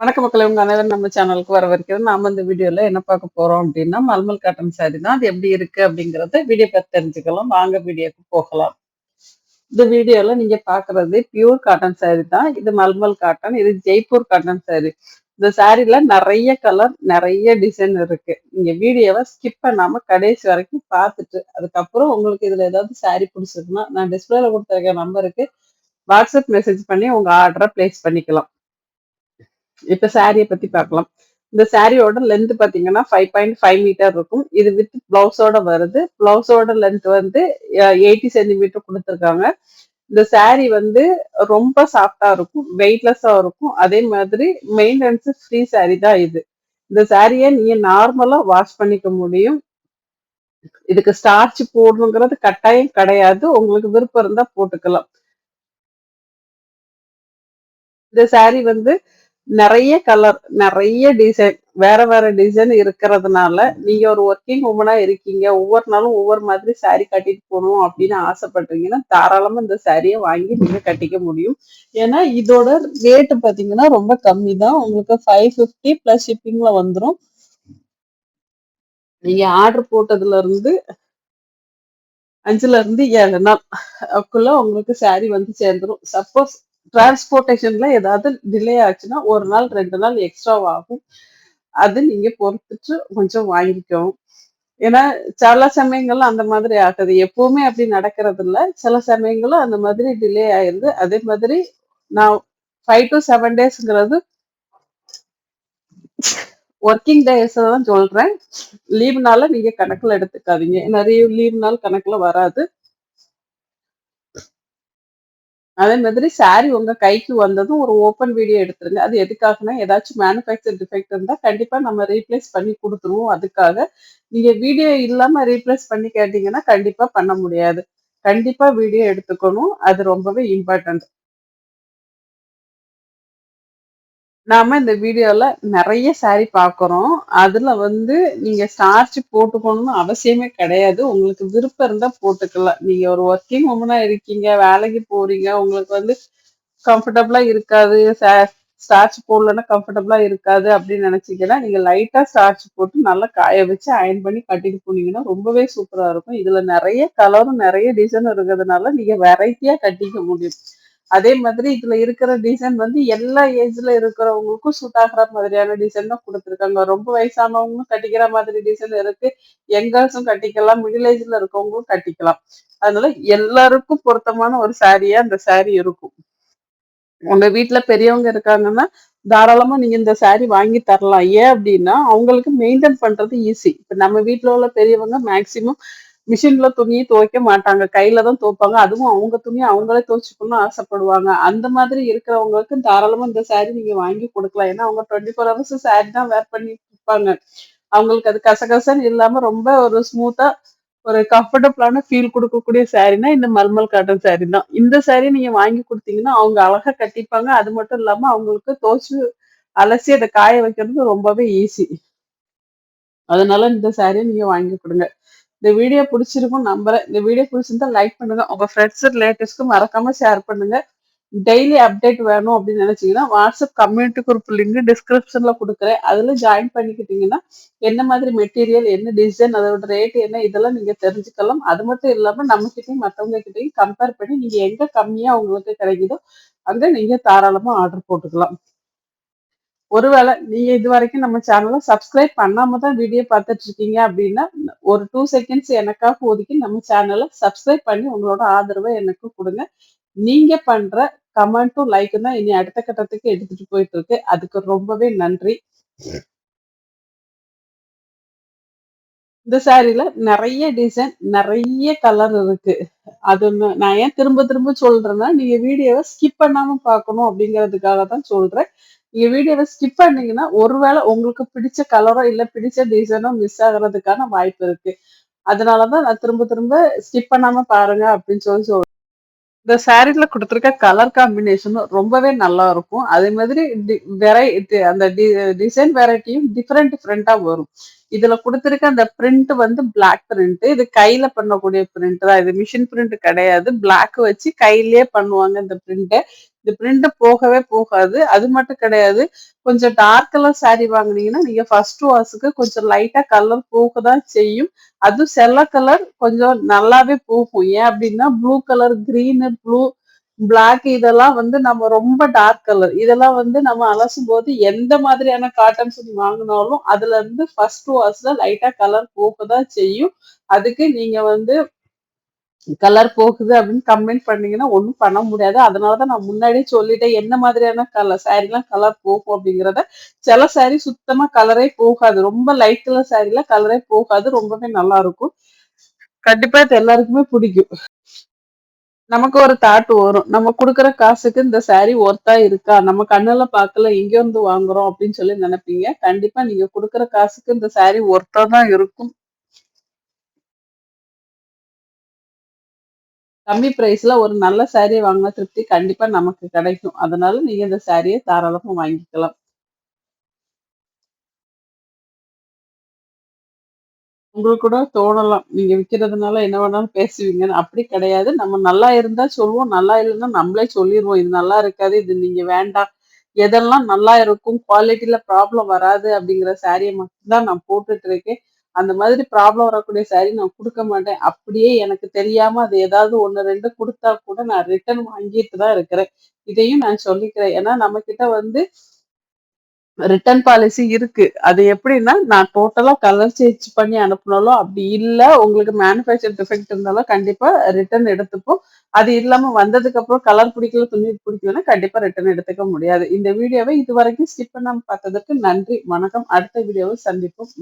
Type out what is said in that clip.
வணக்க மக்கள் உங்க அனைவரும் நம்ம சேனலுக்கு வர வரைக்கும் நாம இந்த வீடியோல என்ன பார்க்க போறோம் அப்படின்னா மல்மல் காட்டன் சாரி தான். அது எப்படி இருக்கு அப்படிங்கறத வீடியோ பார்த்து தெரிஞ்சுக்கலாம். வாங்க வீடியோக்கு போகலாம். இந்த வீடியோல நீங்க பாக்குறது பியூர் காட்டன் சாரி தான். இது மல்மல் காட்டன் இது ஜெய்ப்பூர் காட்டன் சாரி இந்த சாரில நிறைய கலர் நிறைய டிசைன் இருக்கு. நீங்க வீடியோவை ஸ்கிப் பண்ணாம கடைசி வரைக்கும் பார்த்துட்டு அதுக்கப்புறம் உங்களுக்கு இதுல ஏதாவது சாரி பிடிச்சிருக்குன்னா நான் டிஸ்பிளேல கொடுத்துருக்க நம்பருக்கு வாட்ஸ்அப் மெசேஜ் பண்ணி உங்க ஆர்டரை பிளேஸ் பண்ணிக்கலாம். இப்ப சாரியை பத்தி பார்க்கலாம். இந்த சாரியோட லென்த் பாத்தீங்கன்னா ஃபைவ் பாயிண்ட் ஃபைவ் மீட்டர் இருக்கும். இது வித் பிளவுஸோட வருது. பிளவுஸோட லென்த் வந்து எயிட்டி சென்டிமீட்டர் கொடுத்துருக்காங்க. இந்த சாரி வந்து ரொம்ப சாஃப்டா இருக்கும் வெயிட்லெஸ்ஸா இருக்கும். அதே மாதிரி மெயின்டெனன்ஸ் ஃப்ரீ சாரி தான் இது. இந்த சாரியை நீங்க நார்மலா வாஷ் பண்ணிக்க முடியும். இதுக்கு ஸ்டார்ச் போடணுங்கிறது கட்டாயம் கிடையாது. உங்களுக்கு விருப்பம் இருந்தா போட்டுக்கலாம். இந்த சாரி வந்து நிறைய கலர் நிறைய டிசைன் வேற வேற டிசைன் இருக்கிறதுனால நீங்க ஒரு ஒர்க்கிங் உமனா இருக்கீங்க. ஒவ்வொரு நாளும் ஒவ்வொரு மாதிரி சாரி கட்டிட்டு போகணும் அப்படின்னு ஆசைப்படுறீங்கன்னா தாராளமா இந்த சாரியை வாங்கி நீங்க கட்டிக்க முடியும். ஏன்னா இதோட ரேட்டு பாத்தீங்கன்னா ரொம்ப கம்மி தான். உங்களுக்கு ஃபைவ் ஃபிஃப்டி பிளஸ் ஷிப்பிங்ல வந்துடும் நீங்க ஆர்டர் போட்டதுல இருந்து அஞ்சுல இருந்து ஏழு நாள். அதுக்குள்ள உங்களுக்கு சாரி வந்து சேர்ந்துரும். சப்போஸ் டிரான்ஸ்போர்ட்டேஷன்ல ஏதாவது டிலே ஆச்சுன்னா ஒரு நாள் ரெண்டு நாள் எக்ஸ்ட்ரா ஆகும். அது நீங்க பொறுத்துட்டு கொஞ்சம் வாங்கிக்கணும் ஏன்னா சில சமயங்கள்ல அந்த மாதிரி ஆகுது. எப்பவுமே அப்படி நடக்கிறது இல்ல சில சமயங்களும் அந்த மாதிரி டிலே ஆயிருது. அதே மாதிரி நான் ஃபைவ் டு செவன் டேஸ்ங்கிறது ஒர்க்கிங் டேஸ் தான் சொல்றேன். லீவ்னால நீங்க கணக்குல எடுத்துக்காதீங்க. நிறைய லீவ் நாள் கணக்குல வராது. அதே மாதிரி சாரி உங்க கைக்கு வந்ததும் ஒரு ஓப்பன் வீடியோ எடுத்துருங்க. அது எதுக்காகனா ஏதாச்சும் மேனுஃபேக்சர் டிஃபெக்ட் இருந்தா கண்டிப்பா நம்ம ரீப்ளேஸ் பண்ணி கொடுத்துருவோம். அதுக்காக நீங்க வீடியோ இல்லாம ரீப்ளேஸ் பண்ணி கேட்டீங்கன்னா கண்டிப்பா பண்ண முடியாது. கண்டிப்பா வீடியோ எடுத்துக்கணும். அது ரொம்பவே இம்பார்ட்டன்ட் நாம இந்த வீடியோல நிறைய சாரி பார்க்குறோம். அதுல வந்து நீங்க ஸ்டார்ச் போட்டுக்கணும்னு அவசியமே கிடையாது. உங்களுக்கு விருப்பம் இருந்தா போட்டுக்கலாம். நீங்க ஒரு ஒர்க்கிங் உமனா இருக்கீங்க வேலைக்கு போறீங்க உங்களுக்கு வந்து கம்ஃபர்டபுளா இருக்காது. ஸ்டார்ச் போடலன்னா கம்ஃபர்டபுளா இருக்காது அப்படின்னு நினைச்சீங்கன்னா நீங்க லைட்டா ஸ்டார்ச் போட்டு நல்லா காய வச்சு அயன் பண்ணி கட்டிட்டு போனீங்கன்னா ரொம்பவே சூப்பரா இருக்கும். இதுல நிறைய கலரும் நிறைய டிசைன் இருக்கிறதுனால நீங்க வெரைட்டியா கட்டிக்க முடியும். அதே மாதிரி இதுல இருக்கிற டிசைன் வந்து எல்லா ஏஜ்ல இருக்கிறவங்களுக்கும் சூட் ஆகிற மாதிரியான டிசைன் தான் கொடுத்துருக்காங்க. ரொம்ப வயசானவங்களும் கட்டிக்கிற மாதிரி டிசைன் இருக்கு. யங்கர்ஸும் கட்டிக்கலாம் மிடில் ஏஜ்ல இருக்கவங்களும் கட்டிக்கலாம். அதனால எல்லாருக்கும் பொருத்தமான ஒரு சாரியா அந்த சாரி இருக்கும். உங்க வீட்டுல பெரியவங்க இருக்காங்கன்னா தாராளமா நீங்க இந்த சாரி வாங்கி தரலாம். ஏன் அப்படின்னா அவங்களுக்கு மெயின்டைன் பண்றது ஈஸி இப்ப நம்ம வீட்டுல உள்ள பெரியவங்க மேக்சிமம் மிஷின்ல துணியை துவைக்க மாட்டாங்க. கையில தான் துவைப்பாங்க. அதுவும் அவங்க துணியை அவங்களே துவைச்சுக்கணும்னு ஆசைப்படுவாங்க. அந்த மாதிரி இருக்கிறவங்களுக்கு தாராளமா இந்த சாரி நீங்க வாங்கி கொடுக்கலாம். ஏன்னா அவங்க டுவெண்ட்டி ஃபோர் ஹவர்ஸ் சாரி தான் வேர் பண்ணி இருப்பாங்க. அவங்களுக்கு அது கசகசன்னு இல்லாம ரொம்ப ஒரு ஸ்மூத்தா ஒரு கம்ஃபர்டபுளான ஃபீல் கொடுக்கக்கூடிய சாரினா இந்த மல்மல் காட்டன் சாரி தான். இந்த சாரி நீங்க வாங்கி கொடுத்தீங்கன்னா அவங்க அழகா கட்டிப்பாங்க. அது மட்டும் இல்லாம அவங்களுக்கு தோச்சு அலசி அதை காய வைக்கிறது ரொம்பவே ஈஸி அதனால இந்த சாரியை நீங்க வாங்கி கொடுங்க. இந்த வீடியோ பிடிச்சிருக்கும் நம்புறேன். இந்த வீடியோ பிடிச்சிருந்தா லைக் பண்ணுங்க. உங்க ஃப்ரெண்ட்ஸ் ரிலேட்டிவ்ஸ்க்கு மறக்காம ஷேர் பண்ணுங்க. டெய்லி அப்டேட் வேணும் அப்படின்னு நினைச்சீங்கன்னா வாட்ஸ்அப் கம்யூனிட்டி குரூப் லிங்க் டிஸ்கிரிப்ஷன்ல கொடுக்குறேன். அதுல ஜாயின் பண்ணிக்கிட்டீங்கன்னா என்ன மாதிரி மெட்டீரியல் என்ன டிசைன் அதோட ரேட் என்ன இதெல்லாம் நீங்க தெரிஞ்சுக்கலாம். அது மட்டும் இல்லாம நம்ம கிட்டையும் மற்றவங்க கிட்டையும் கம்பேர் பண்ணி நீங்க எங்க கம்மியா உங்களுக்கு கிடைக்குதோ அங்க நீங்க தாராளமா ஆர்டர் போட்டுக்கலாம். ஒருவேளை நீங்க இது வரைக்கும் நம்ம சேனலை சப்ஸ்கிரைப் பண்ணாம தான் வீடியோ பார்த்துட்டு இருக்கீங்க அப்படின்னா ஒரு டூ செகண்ட்ஸ் எனக்காக ஒதுக்கி நம்ம சேனலை சப்ஸ்கிரைப் பண்ணி உங்களோட ஆதரவை எனக்கு கொடுங்க. நீங்க பண்ற கமெண்ட்டும் லைக்கும் தான் இனி அடுத்த கட்டத்துக்கு எடுத்துட்டு போயிட்டு இருக்கு. அதுக்கு ரொம்பவே நன்றி. இந்த சாரில நிறைய டிசைன் நிறைய கலர் இருக்கு. அது நான் ஏன் திரும்ப திரும்ப சொல்றேன்னா நீங்க வீடியோவை ஸ்கிப் பண்ணாம பார்க்கணும் அப்படிங்கிறதுக்காக தான் சொல்றேன். நீங்க வீடியோவை ஸ்கிப் பண்ணீங்கன்னா ஒருவேளை உங்களுக்கு பிடிச்ச கலரோ இல்ல பிடிச்ச டிசைனோ மிஸ் ஆகுறதுக்கான வாய்ப்பு இருக்கு. அதனாலதான் நான் திரும்ப திரும்ப ஸ்கிப் பண்ணாம பாருங்க அப்படின்னு சொல்லி சொல்றேன் இந்த சாரீல கொடுத்துருக்க கலர் காம்பினேஷனும் ரொம்பவே நல்லா இருக்கும். அதே மாதிரி வெரைட்டி அந்த டிசைன் வெரைட்டியும் டிஃப்ரெண்ட் டிஃப்ரெண்டா வரும். இதுல கொடுத்துருக்க அந்த பிரிண்ட் வந்து பிளாக் பிரிண்ட் இது கையில பண்ணக்கூடிய பிரிண்ட் தான். இது மிஷின் பிரிண்ட் கிடையாது. பிளாக் வச்சு கையிலேயே பண்ணுவாங்க இந்த பிரிண்ட்டை இந்த பிரிண்ட் போகவே போகாது. அது மட்டும் கிடையாது. கொஞ்சம் டார்க் கலர் சாரி வாங்கினீங்கன்னா நீங்க ஃபர்ஸ்ட் வாஷுக்கு கொஞ்சம் லைட்டா கலர் போக தான் செய்யும். அதுவும் செல்ல கலர் கொஞ்சம் நல்லாவே போகும். ஏன் அப்படின்னா blue colour green blue black இதெல்லாம் வந்து நம்ம ரொம்ப டார்க் கலர் இதெல்லாம் வந்து நம்ம அலசும் போது எந்த மாதிரியான காட்டன் துணி வாங்கினாலும் அதுல இருந்து ஃபர்ஸ்ட் வாஷ்ல லைட்டா கலர் போக தான் செய்யும். அதுக்கு நீங்க வந்து கலர் போகுது அப்படின்னு கம்ப்ளைண்ட் பண்ணீங்கன்னா ஒண்ணும் பண்ண முடியாது. அதனாலதான் நான் முன்னாடியே சொல்லிட்டேன் என்ன மாதிரியான கலர் சாரீலாம் கலர் போகும் அப்படிங்கிறத. சில saree சுத்தமா கலரே போகாது. ரொம்ப லைட் கலர் சாரீல கலரே போகாது. ரொம்பவே நல்லா இருக்கும். கண்டிப்பா இது எல்லாருக்குமே பிடிக்கும். நமக்கு ஒரு தாட் வரும். நம்ம குடுக்குற காசுக்கு இந்த saree ஒர்த்தா இருக்கா? நம்ம கண்ணுல பார்க்கல இங்க இருந்து வாங்குறோம் அப்படின்னு சொல்லி நினைப்பீங்க. கண்டிப்பா நீங்க குடுக்கற காசுக்கு இந்த saree ஒர்த்தா தான் இருக்கும். கம்மி ப்ரைஸ்ல ஒரு நல்ல சாரியை வாங்கின திருப்தி கண்டிப்பா நமக்கு கிடைக்கும். அதனால நீங்க இந்த சாரியை தாராளமா வாங்கிக்கலாம். உங்களுக்கு கூட தோணலாம். நீங்க விக்கிறதுனால என்ன வேணாலும் பேசுவீங்கன்னு. அப்படி கிடையாது. நம்ம நல்லா இருந்தா சொல்லுவோம். நல்லா இல்லைன்னா நம்மளே சொல்லிடுவோம் இது நல்லா இருக்காது. இது நீங்க வேண்டாம். எதெல்லாம் நல்லா இருக்கும்? குவாலிட்டியில ப்ராப்ளம் வராது அப்படிங்கிற சாரியை மட்டும்தான் நான் போட்டுட்டு இருக்கேன். அந்த மாதிரி ப்ராப்ளம் வரக்கூடிய சாரி நான் கொடுக்க மாட்டேன். அப்படியே எனக்கு தெரியாம அது ஏதாவது ஒன்று ரெண்டு கொடுத்தா கூட நான் ரிட்டர்ன் வாங்கிட்டு தான் இருக்கிறேன். இதையும் நான் சொல்லிக்கிறேன். ஏன்னா நம்ம கிட்ட வந்து ரிட்டர்ன் பாலிசி இருக்கு. அது எப்படின்னா நான் டோட்டலா கலர் சேஞ்ச் பண்ணி அனுப்பினாலும் அப்படி இல்லை உங்களுக்கு மேனுஃபேக்சர் டிஃபெக்ட் இருந்தாலும் கண்டிப்பா ரிட்டர்ன் எடுத்துப்போம். அது இல்லாம வந்ததுக்கு அப்புறம் கலர் பிடிக்கல துணி பிடிக்கலன்னா கண்டிப்பா ரிட்டர்ன் எடுத்துக்க முடியாது. இந்த வீடியோவை இது வரைக்கும் ஸ்கிப் பண்ணாம பார்த்ததுக்கு நன்றி வணக்கம். அடுத்த வீடியோவை சந்திப்போம்.